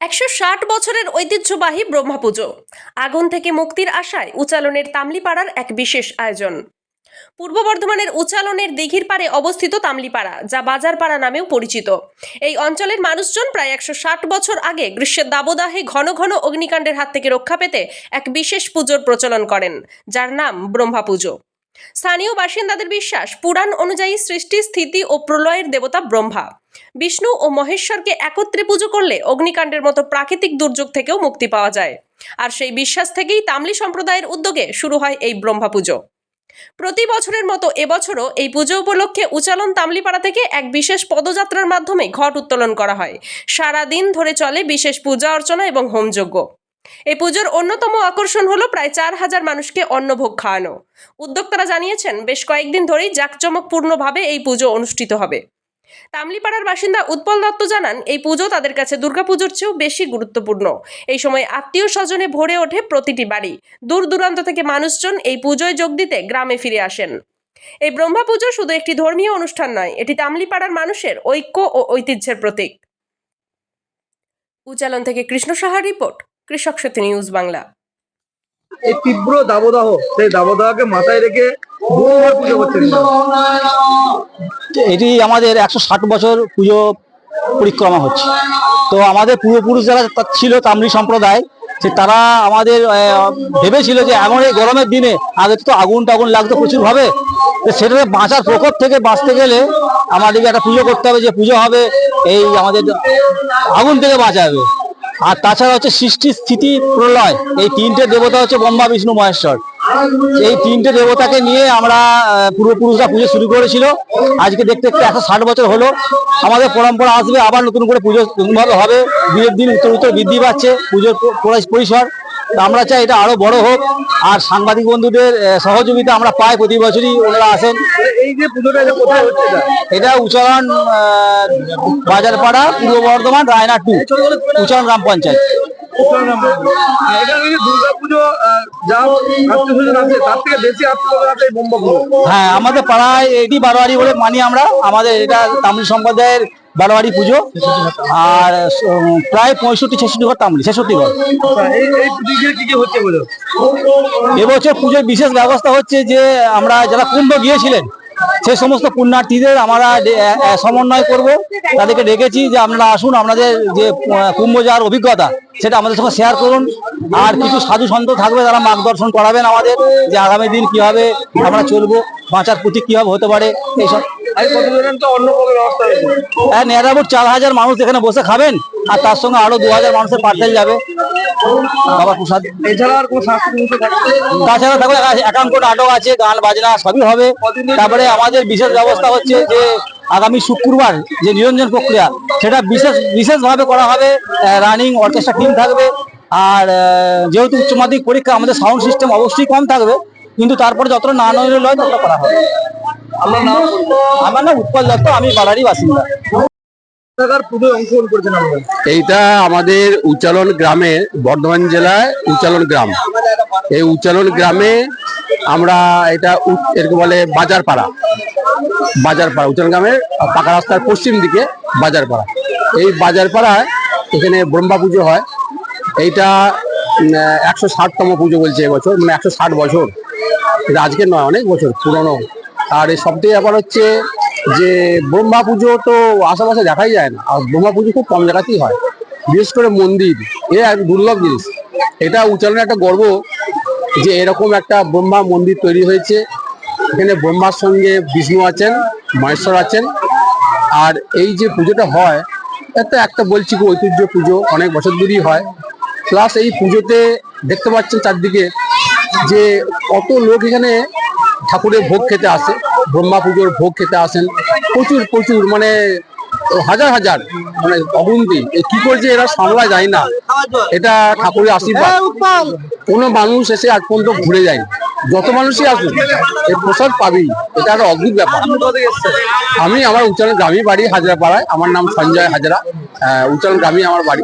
একশো ষাট বছরের ঐতিহ্যবাহী ব্রহ্মা পুজো আগুন থেকে মুক্তির আশায় উচালনের তামলিপাড়ার এক বিশেষ আয়োজন। পূর্ব বর্ধমানের উচালনের দিঘির পাড়ে অবস্থিত তামলিপাড়া, যা বাজারপাড়া নামেও পরিচিত। এই অঞ্চলের মানুষজন প্রায় একশো ষাট বছর আগে গ্রীষ্মের দাবদাহে ঘন ঘন অগ্নিকাণ্ডের হাত থেকে রক্ষা পেতে এক বিশেষ পুজোর প্রচলন করেন, যার নাম ব্রহ্মা পুজো স্থানীয় বাসিন্দাদের বিশ্বাস, পুরাণ অনুযায়ী সৃষ্টি, স্থিতি ও প্রলয়ের দেবতা ব্রহ্মা। বিষ্ণু ও মহেশ্বরকে একত্রে পুজো করলে অগ্নিকাণ্ডের মতো প্রাকৃতিক দুর্যোগ থেকেও মুক্তি পাওয়া যায়। আর সেই বিশ্বাস থেকেই তামলি সম্প্রদায়ের উদ্যোগে শুরু হয় এই ব্রহ্মা পুজো। প্রতি বছরের মতো এবছরও এই পুজো উপলক্ষে উচালন তামলিপাড়া থেকে এক বিশেষ পদযাত্রার মাধ্যমে ঘট উত্তোলন করা হয়। সারা দিন ধরে চলে বিশেষ পূজা অর্চনা এবং হোমযজ্ঞ। এই পুজোর অন্যতম আকর্ষণ হলো প্রায় চার হাজার মানুষকে অন্নভোগ খাওয়ানো। উদ্যোক্তারা জানিয়েছেন, বেশ কয়েকদিন ধরেই জাঁকজমকপূর্ণভাবে এই পুজো অনুষ্ঠিত হবে। তামলিপাড়ার বাসিন্দা উৎপল দত্ত জানান, এই পুজো তাদের কাছে দুর্গাপুজোর চেয়েও বেশি গুরুত্বপূর্ণ। এই সময় আত্মীয় স্বজনে ভরে ওঠে প্রতিটি বাড়ি। দূর দূরান্ত থেকে মানুষজন এই পুজোয় যোগ দিতে গ্রামে ফিরে আসেন। এই ব্রহ্মা পুজো শুধু একটি ধর্মীয় অনুষ্ঠান নয়, এটি তামলিপাড়ার মানুষের ঐক্য ও ঐতিহ্যের প্রতীক। উচালন থেকে কৃষ্ণ সাহার রিপোর্ট, কৃষক সেতু নিউজ বাংলা। এই তীব্র দাবদাহ, সেই দাবদাহকে মাথায় রেখে পুজো এটি আমাদের একশো ষাট বছর পুজো পরিক্রমা হচ্ছে। তো আমাদের পূর্বপুরুষ যারা ছিল, তামলি সম্প্রদায় সে তারা আমাদের ভেবেছিল যে এমন এই গরমের দিনে আগে তো আগুন টাগুন লাগতো প্রচুরভাবে, তো সেটাতে বাঁচার প্রকোপ থেকে বাঁচতে গেলে আমাদেরকে একটা পুজো করতে হবে, যে পুজো হবে, এই আমাদের আগুন থেকে বাঁচাবে। আর তাছাড়া হচ্ছে সৃষ্টি স্থিতি প্রলয়। এই তিনটে দেবতা হচ্ছে ব্রহ্মা, বিষ্ণু, মহেশ্বর। এই তিনটে দেবতাকে নিয়ে আমরা পূর্বপুরুষরা পুজো শুরু করেছিল। আজকে দেখতে দেখতে একশো ষাট বছর হলো। আমাদের পরম্পরা আসবে, আবার নতুন করে পুজো নতুনভাবে হবে। দিনের দিন উত্তর উত্তর বৃদ্ধি পাচ্ছে, পুজোর পরিসর। আমরা চাই এটা আরও বড় হোক। আর সাংবাদিক বন্ধুদের সহযোগিতা আমরা পাই প্রতি বছরই ওনারা আসেন। এই যে পুজোটা কোথায় হচ্ছে এটা? উচ্চারণ বাজারপাড়া পূর্ব বর্ধমান রায়না টু উচ্চারণ গ্রাম পঞ্চায়েত। হ্যাঁ আমাদের পাড়ায় এটি বারোয়ারি বলে মানি আমরা। আমাদের এটা তামিল সম্প্রদায়ের বারোয়ারি পুজো আর প্রায় পঁয়ষট্টি ছেষট্টি ঘর তামলি ছেষট্টি ঘর। আচ্ছা, এবছর পুজোর বিশেষ ব্যবস্থা হচ্ছে যে আমরা যারা কুম্ভ গিয়েছিলেন সেই সমস্ত পুণ্যার্থীদের আমরা সমন্বয় করব। তাদেরকে ডেকেছি যে আপনারা আসুন আপনাদের যে কুম্ভ যাওয়ার অভিজ্ঞতা সেটা আমাদের সঙ্গে শেয়ার করুন। আর কিছু সাধু সন্ত থাকবে তারা মার্গদর্শন করাবেন আমাদের যে আগামী দিন কীভাবে আমরা চলবো বাঁচার প্রতীক কীভাবে হতে পারে এইসব। হ্যাঁ চার হাজার মানুষ এখানে বসে খাবেন আর তার সঙ্গে আরও দু হাজার মানুষের পার্সেল যাবে। বাবা প্রসাদ। তাছাড়া নাটক আছে গান বাজনা সবই হবে। তারপরে আমাদের বিশেষ ব্যবস্থা হচ্ছে যে আগামী শুক্রবার যে নিরঞ্জন প্রক্রিয়া সেটা বিশেষ বিশেষভাবে করা হবে। রানিং অর্কেস্ট্রা টিম থাকবে। আর যেহেতু উচ্চ মাধ্যমিক পরীক্ষা আমাদের সাউন্ড সিস্টেম অবশ্যই কম থাকবে। কিন্তু তারপরে যতটা না নয় ততটা করা হবে। আমরা নাম আমার নাম উৎপল দত্ত আমি বালারই বাসিন্দা। এইটা আমাদের উচ্চালন গ্রামে বর্ধমান জেলায় উচ্চালন গ্রাম। এই উচ্চালন গ্রামে আমরা এটা এরকম বলে বাজারপাড়া। বাজারপাড়া উচ্চালন গ্রামের পাকা রাস্তার পশ্চিম দিকে বাজারপাড়া। এই বাজারপাড়ায় এখানে ব্রহ্মা পুজো হয়। এইটা একশো ষাটতম পুজো বলছে এবছর মানে একশো ষাট বছর। এটা আজকে নয় অনেক বছর পুরনো। আর এই সব থেকে ব্যাপার হচ্ছে যে ব্রহ্মা পুজো তো আশেপাশে দেখাই যায় না। আর ব্রহ্মা পুজো খুব কম জায়গাতেই হয়। বিশেষ করে মন্দির, এ এক দুর্লভ জিনিস। এটা উচ্চারণের একটা গর্ব যে এরকম একটা ব্রহ্মা মন্দির তৈরি হয়েছে। এখানে ব্রহ্মার সঙ্গে বিষ্ণু আছেন, মহেশ্বর আছেন। আর এই যে পুজোটা হয় এটা একটা বলছি কি ঐতিহ্য পুজো, অনেক বছর ধরেই হয়। প্লাস এই পুজোতে দেখতে পাচ্ছেন চারদিকে যে কত লোক এখানে ঠাকুরের ভোগ খেতে আসে। ব্রহ্মা পুজোর ভোগ খেতে আসেন। প্রচুর প্রচুর মানে হাজার হাজার মানে অগুন্তি কি করছে এরা সামলা যায় না। এটা ঠাকুরের আশীর্বাদ। কোনো মানুষ এসে আজ পর্যন্ত ঘুরে যায় যত মানুষই আসুন এই প্রসাদ পাবেই। এটা একটা অদ্ভুত ব্যাপার। আমি আমার উচ্চারণ গ্রামী বাড়ি হাজরাপাড়ায়। আমার নাম সঞ্জয় হাজরা। উচ্চারণ গ্রামী আমার বাড়ি।